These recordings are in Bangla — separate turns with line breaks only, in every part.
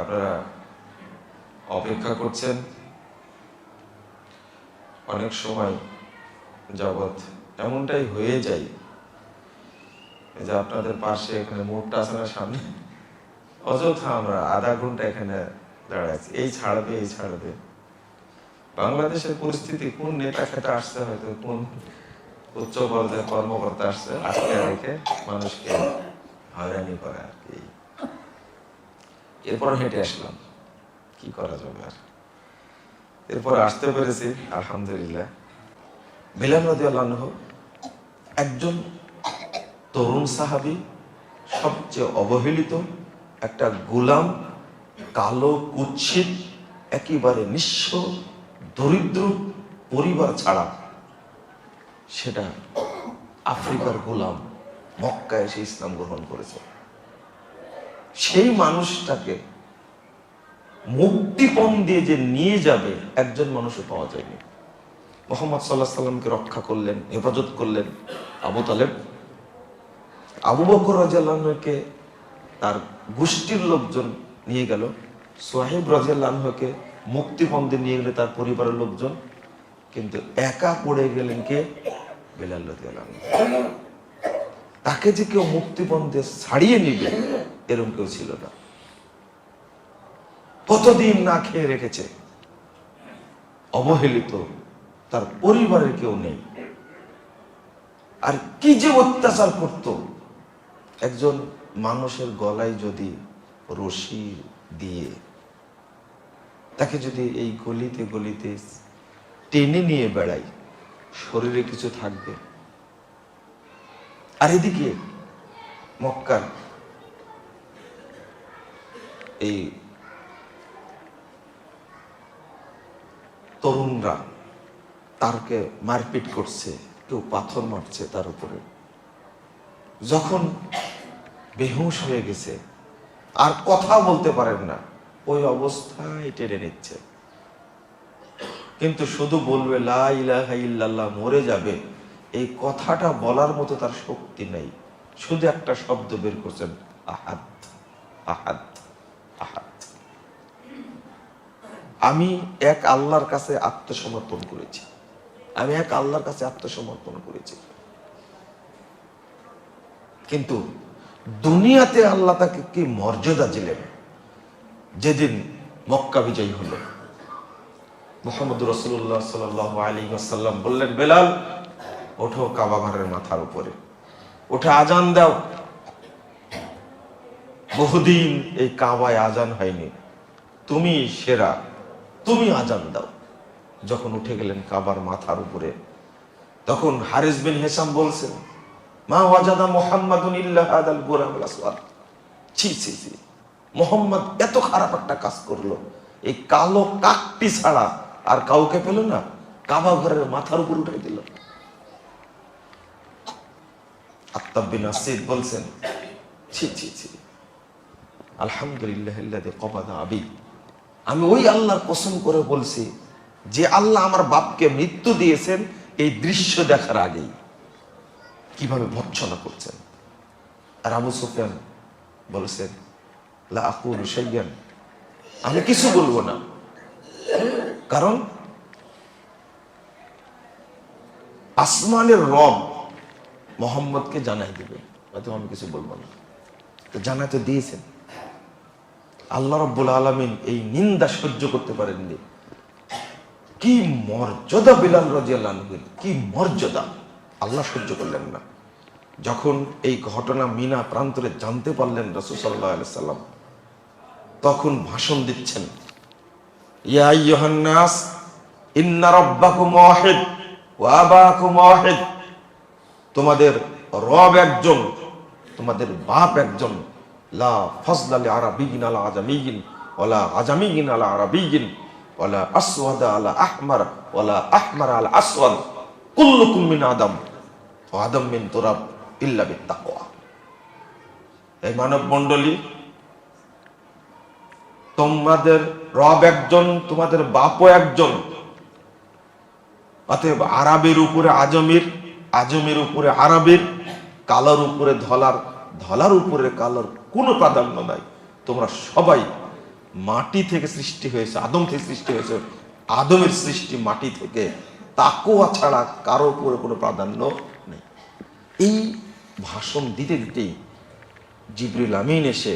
আপনারা অপেক্ষা করছেন। অনেক সময় জগৎ এমনটাই হয়ে যায় যে আপনাদের পাশে এখানে মোড়টা আছে না, সামনে। অযথা আমরা আধা ঘণ্টা এখানে দাঁড়ায় আছি। এই ছাড়বে এই ছাড়বে। বাংলাদেশের পরিস্থিতি কোন নেতা খেতে আসছে হয়তো, কোন উচ্চ পর্যায়ে কর্মকর্তা আসছে, আজকে রেখে মানুষকে হয়রানি করে আর কি। এরপর হেঁটে আসলাম। কি করা যাবে আর? এরপর আসতে পেরেছি আলহামদুলিল্লাহ। বিলাল রাদিয়াল্লাহু একজন তরুণ সাহাবী সবচেয়ে অবহেলিত একটা গোলাম কালো কুৎসিত একেবারে নিঃস্ব দরিদ্র পরিবার ছাড়া সেটা আফ্রিকার গোলাম মক্কা এসে ইসলাম গ্রহণ করেছে। সেই মানুষটাকে মুক্তিপণ দিয়ে যে নিয়ে যাবে, একজন মানুষও পাওয়া যায়নি। মোহাম্মদ সাল্লাহ সাল্লামকে রক্ষা করলেন, হেফাজত করলেন আবু তালেব। আবু বকর রাজিয়াল্লাহকে তার গোষ্ঠীর লোকজন নিয়ে গেল। সোহেব রাজিয়াল্লাহকে মুক্তিপণ দিয়ে নিয়ে গেলে তার পরিবারের লোকজন। কিন্তু একা পড়ে গেলেন কে? বেলাল রাদিয়াল্লাহু আনহু। তাকে যে কেউ মুক্তিপণ দিয়ে ছাড়িয়ে নিবে এরকম কেউ ছিল না। কতদিন না খেয়ে রেখেছে? অবহেলিত, তার পরিবারের কেউ নেই। আর কি যে অত্যাচার করত? একজন মানুষের গলায় যদি রশি দিয়ে, তাকে যদি এই গলিতে গলিতে টেনে নিয়ে বেড়াই শরীরে কিছু থাকবে? আর এদিকে মক্কার এই তরুণরা তারকে মারপিট করছে, কেউ পাথর মারছে তার উপরে। যখন বেহুশ হয়ে গেছে, আর কথা বলতে পারেন না, ওই অবস্থায় টেনে নিচ্ছে। কিন্তু শুধু বলবে, লা ইলাহা ইল্লাল্লাহ মরে যাবে। এই কথাটা বলার মতো তার শক্তি নেই। শুধু একটা শব্দ বের করছেন, আহাদ আহাদ আহাদ। আমি এক আল্লাহর কাছে আত্মসমর্পণ করেছি। আমি এক আল্লাহর কাছে আত্মসমর্পণ করেছি। কিন্তু দুনিয়াতে আল্লাহ তাকে কি মর্যাদা দিলেন? যেদিন মক্কা বিজয়ী হলো। মোহাম্মদ রসুল্লাহ সাল আলী আসাল্লাম বললেন, বেলাল ওঠো কাবা ঘরের মাথার উপরে। ওঠে আজান দাও। বহুদিন এই কাবায় আজান হয়নি। তুমি সেরা, তুমি আজান দাও। যখন উঠে গেলেন কাবার মাথার উপরে, তখন হারিস বিন হেসাম বলছেন, মা ওয়াজাদা মোহাম্মদুন ইল্লাহ আদাল গোরাম আসওয়াদ। ছি ছি ছি। মোহাম্মদ এত খারাপ একটা কাজ করল। এই কালো কাকটি ছাড়া আর কাউকে পেল না। কাবা ঘরের মাথার উপর উঠে দিল। আসিদ বলছেন, ছি ছি ছি। আলহামদুলিল্লাহ কবাদা আবি। আমি ওই আল্লাহর কসম করে বলছি, যে আল্লাহ আমার বাপকে মৃত্যু দিয়েছেন এই দৃশ্য দেখার আগেই। কীভাবে ভৎসনা করছেন? আর আবু সুফিয়ান বলেছেন, লা আকুলু শাইয়ান আমি কিছু বলব না। কারণ, আসমানের রব মোহাম্মদকে জানাই দেবে, হয়তো আমি কিছু বলব না। তো জানাতে দিয়েছেন। আল্লাহ রব্বুল আলমিন এই নিন্দা সহ্য করতে পারেননি। কি মর্যাদা বিলাল রাজিয়াল্লাহের কি মর্যাদা। আল্লাহ সহ্য করলেন না। যখন এই ঘটনা মিনা প্রান্তরে জানতে পারলেন রসুল সাল্লাম তখন ভাষণ দিচ্ছেন, ইয়া ইয়োহান্নাস ইন্না রব্বাকুম ওয়াহিদ, ওয়া আবাকুম ওয়াহিদ। তোমাদের রব একজন, তোমাদের বাপ একজন। লা আলা ওয়ালা আজামিয়িন আলা আসওয়াদ আলা আহমার আলা আদম তুরাব এই মানব তোমাদের রব একজন, তোমাদের বাপও একজন। অতএব আরবের উপরে আজমির আজমের উপরে আরবের, কালার উপরে ধলার ধলার উপরে কালার কোনো প্রাধান্য নাই। তোমরা সবাই মাটি থেকে সৃষ্টি হয়েছে, আদম থেকে সৃষ্টি হয়েছে, আদমের সৃষ্টি মাটি থেকে। তাকুয়া ছাড়া কারও উপরে কোনো প্রাধান্য নেই। এই ভাষণ দিতে দিতেই জিবরিল আমিন এসে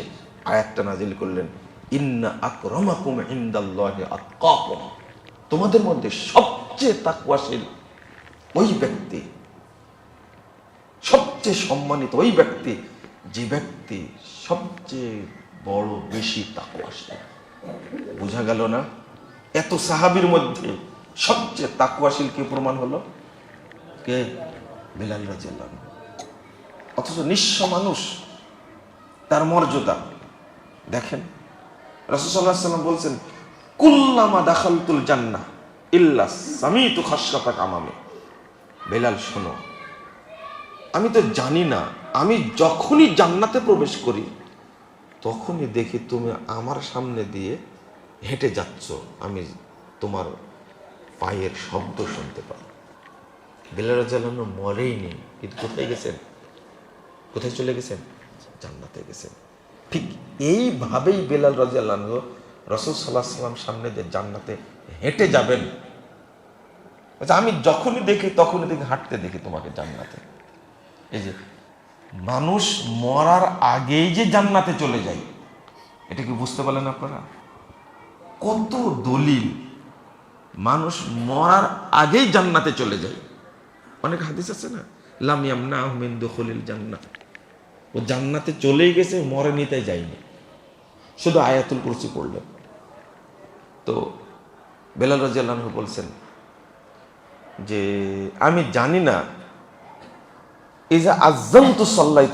আয়াতটা নাজিল করলেন, ইন্না আকরামাকুম ইনদাল্লাহি আতকাকুম। তোমাদের মধ্যে সবচেয়ে তাকওয়াশীল ওই ব্যক্তি সবচেয়ে সম্মানিত ওই ব্যক্তি, যে ব্যক্তি সবচেয়ে বড় বেশি তাকওয়াশীল বোঝা গেল না? এত সাহাবীর মধ্যে সবচেয়ে তাকওয়াশীল কে প্রমাণ হলো? কে? বিলাল রাজিয়াল্লাহু অথচ নিঃস্ব মানুষ তার মর্যাদা। দেখেন রসুল্লাহ সাল্লাম বলছেন, কুল্লামা দাখালতুল জান্না ইল্লা সামিতু খাসরাতা কামামে বেলাল, শোনো আমি তো জানি না। আমি যখনই জান্নাতে প্রবেশ করি তখনই দেখি তুমি আমার সামনে দিয়ে হেঁটে যাচ্ছ। আমি তোমার পায়ের শব্দ শুনতে পাই। বেলাল জ্বালানো মরেই নেই কিন্তু কোথায় গেছেন? কোথায় চলে গেছেন? জান্নাতে গেছেন। ঠিক এইভাবেই বেলাল রাজিয়াল্লাহ রসুল সাল্লাহ সাল্লাম সামনে যে জান্নাতে হেঁটে যাবেন। বলছে, আমি যখনই দেখি তখনই দেখি হাঁটতে দেখি তোমাকে জান্নাতে। এই যে, মানুষ মরার আগেই যে জান্নাতে চলে যায়, এটা কি বুঝতে পারলেন আপনারা? কত দলিল মানুষ মরার আগেই জান্নাতে চলে যায়। অনেক হাদিস আছে না লামিয়াম না আহমেদ দখলিল জান্নাত ও জান্নাতে চলেই গেছে, মরে নিতে যায়নি। শুধু আয়াতুল কুরসি পড়লেন। তো বেলাল রাজিয়াল্লাহ বলছেন যে, আমি জানি না এই যে সাল্লাই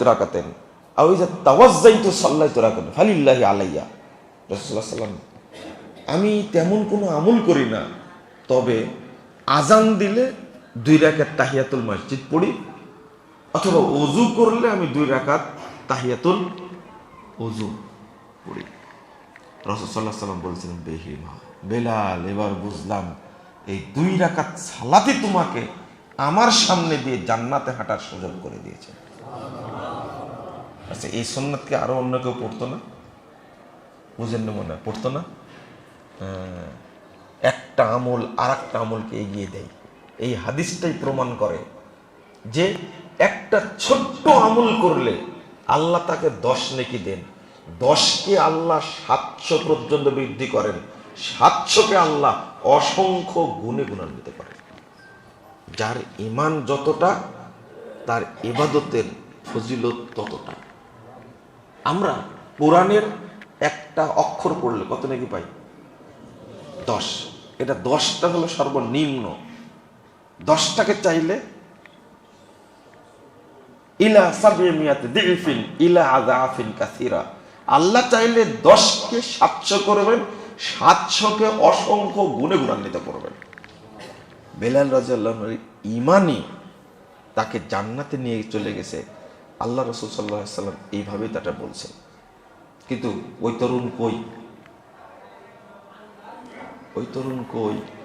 আর ওই যে সাল্লাই আলাইয়া। আমি তেমন কোনো আমল করি না, তবে আজান দিলে দুই রাকাত তাহিয়াতুল মসজিদ পড়ি, অথবা অজু করলে আমি দুই রাকাত তাহিয়াতুল অজু পড়ি। রসদাল্লাহ সাল্লাম বলছিলেন, বেহিমা, বেলাল, এবার বুঝলাম, এই দুই রাকাত সালাতে তোমাকে আমার সামনে দিয়ে জান্নাতে হাঁটার সুযোগ করে দিয়েছে। আচ্ছা এই সন্ন্যতকে আরও অন্য কেউ পড়তো না? বুঝেন না মনে পড়তো না? একটা আমল আর একটা আমলকে এগিয়ে দেয়। এই হাদিসটাই প্রমাণ করে যে একটা ছোট্ট আমল করলে আল্লাহ তাকে দশ নেকি দেন। দশকে আল্লাহ সাতশো পর্যন্ত বৃদ্ধি করেন। সাতশোকে আল্লাহ অসংখ্য গুণে গুণান্বিত করেন। যার ইমান যতটা, তার ইবাদতের ফজিলত ততটা। আমরা কোরআনের একটা অক্ষর পড়লে কত নাকি পাই? দশ। এটা দশটা হলো সর্বনিম্ন। দশটাকে চাইলে ইলা সাবিয়াতে দিফিন ইলা আজাফিন কাসিরা। আল্লাহ চাইলে দশকে সাতশো করবেন, সাতশোকে অসংখ্য গুণে গুণান্বিত করবেন। বেলাল রাজাল্লাহর ইমানই তাকে জান্নাতে নিয়ে চলে গেছে। আল্লাহ রসুল সাল্লাহ সাল্লাম এইভাবেই তাটা বলছে। কিন্তু ওই তরুণ কই? ওই তরুণ কই?